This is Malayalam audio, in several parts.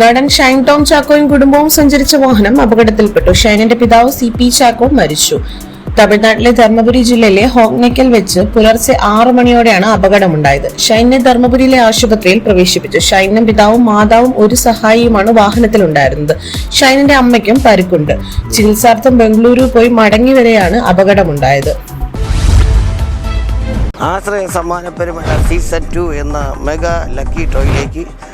നടൻ ഷൈൻ ടോം ചാക്കോയും കുടുംബവും സഞ്ചരിച്ച വാഹനം അപകടത്തിൽപ്പെട്ടു. ഷൈനിന്റെ പിതാവ് സി പി ചാക്കോ മരിച്ചു. തമിഴ്നാട്ടിലെ ധർമ്മപുരി ജില്ലയിലെ ഹോഗ്നയ്ക്കൽ വെച്ച് പുലർച്ചെ ആറു മണിയോടെയാണ് അപകടമുണ്ടായത്. ഷൈനെ ധർമ്മപുരിയിലെ ആശുപത്രിയിൽ പ്രവേശിപ്പിച്ചു. ഷൈനും പിതാവും മാതാവും ഒരു സഹായിയുമാണ് വാഹനത്തിലുണ്ടായിരുന്നത്. ഷൈനിന്റെ അമ്മയ്ക്കും പരുക്കുണ്ട്. ചികിത്സാർത്ഥം ബംഗളൂരു പോയി മടങ്ങി വരെയാണ് അപകടമുണ്ടായത്. ആശ്രയ സമ്മാന പെരുമഴ സീസൺ ടു എന്ന മെഗാ ലക്കി ടോയിലേക്ക്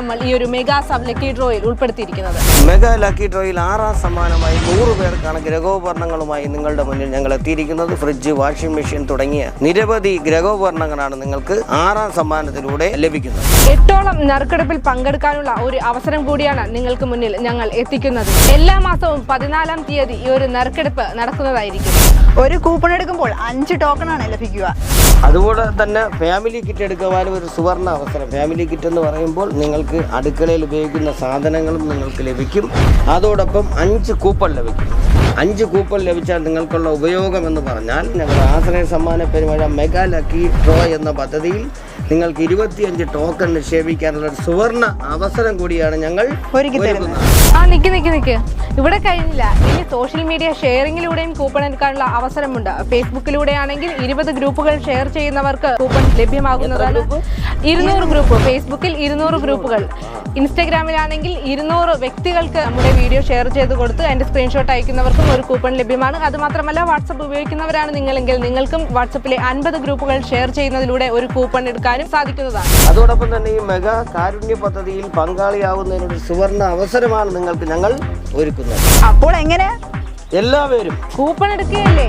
നമ്മൾ ഈ ഒരു മെഗാ സബ് ലക്കി ഡ്രോയിൽ ഉൾപ്പെടുത്തിയിരിക്കുന്നത്. മെഗാ ലക്കി ഡ്രോയിൽ ആറാം സമ്മാനമായി നൂറ് പേർക്കാണ് ഗ്രഹോപകരണങ്ങളുമായി നിങ്ങളുടെ മുന്നിൽ ഞങ്ങൾ എത്തിയിരിക്കുന്നത്. ഫ്രിഡ്ജ് വാഷിംഗ് മെഷീൻ തുടങ്ങിയ നിരവധി ഗ്രഹോപകരണങ്ങളാണ് നിങ്ങൾക്ക് ആറാം സമ്മാനത്തിലൂടെ ലഭിക്കുന്നത്. എട്ടോളം നറുക്കെടുപ്പിൽ പങ്കെടുക്കാനുള്ള ഒരു അവസരം കൂടിയാണ് നിങ്ങൾക്ക് മുന്നിൽ ഞങ്ങൾ എത്തിക്കുന്നത്. എല്ലാ മാസവും പതിനാലാം തീയതി ഈ ഒരു നറുക്കെടുപ്പ് നടക്കുന്നതായിരിക്കും. ഒരു കൂപ്പൺ എടുക്കുമ്പോൾ അഞ്ച് ടോക്കൺ ആണ് ലഭിക്കുക. അതുപോലെ തന്നെ ഫാമിലി കിറ്റ് എടുക്കുവാനും ഒരു സുവർണ അവസരം. ഫാമിലി കിറ്റ് എന്ന് പറയുമ്പോൾ നിങ്ങൾക്ക് അടുക്കളയിൽ ഉപയോഗിക്കുന്ന സാധനങ്ങളും നിങ്ങൾക്ക് ലഭിക്കും. അതോടൊപ്പം അഞ്ച് കൂപ്പൺ ലഭിക്കും. അഞ്ച് കൂപ്പൺ ലഭിച്ചാൽ നിങ്ങൾക്കുള്ള ഉപയോഗം എന്ന് പറഞ്ഞാൽ ഞങ്ങൾ ആശ്രയ സമ്മാന പെരുമഴ മെഗാ ലക്കി ഡ്രോ എന്ന പദ്ധതിയിൽ നിങ്ങൾക്ക് ഇരുപത്തിയഞ്ച് ടോക്കൺ നിക്ഷേപിക്കാനുള്ള ഒരു സുവർണ അവസരം കൂടിയാണ് ഞങ്ങൾ ഒരുക്കി തരുന്നത്. ആ നിക്ക് നിക്ക് നിക്ക്. ഇവിടെ കഴിഞ്ഞില്ല. ഇനി സോഷ്യൽ മീഡിയ ഷെയറിംഗിലൂടെയും കൂപ്പൺ എടുക്കാനുള്ള അവസരമുണ്ട്. ഫേസ്ബുക്കിലൂടെ ആണെങ്കിൽ ഇരുപത് ഗ്രൂപ്പുകൾ ഷെയർ ചെയ്യുന്നവർക്ക് കൂപ്പൺ ലഭ്യമാകുന്നതാണ്. ഇരുന്നൂറ് ഗ്രൂപ്പ്. ഫേസ്ബുക്കിൽ ഇരുന്നൂറ് ഗ്രൂപ്പുകൾ. ഇൻസ്റ്റഗ്രാമിലാണെങ്കിൽ ഇരുന്നൂറ് വ്യക്തികൾക്ക് നമ്മുടെ വീഡിയോ ഷെയർ ചെയ്ത് കൊടുത്ത് അതിന്റെ സ്ക്രീൻഷോട്ട് അയക്കുന്നവർക്കും ഒരു കൂപ്പൺ ലഭ്യമാണ്. അതുമാത്രമല്ല വാട്സപ്പ് ഉപയോഗിക്കുന്നവരാണ് നിങ്ങളെങ്കിൽ നിങ്ങൾക്കും വാട്സപ്പിലെ അൻപത് ഗ്രൂപ്പുകൾ ഷെയർ ചെയ്യുന്നതിലൂടെ ഒരു കൂപ്പൺ എടുക്കാനും സാധിക്കുന്നതാണ്. അതോടൊപ്പം തന്നെ ഈ മെഗാ കാരുണ്യ പദ്ധതിയിൽ പങ്കാളിയാവുന്നതിനൊരു സുവർണ അവസരമാണ് നിങ്ങൾക്ക് ഞങ്ങൾ ഒരുക്കുന്നത്. അപ്പോൾ എങ്ങനെ? എല്ലാവരും കൂപ്പൺ എടുക്കുകയല്ലേ?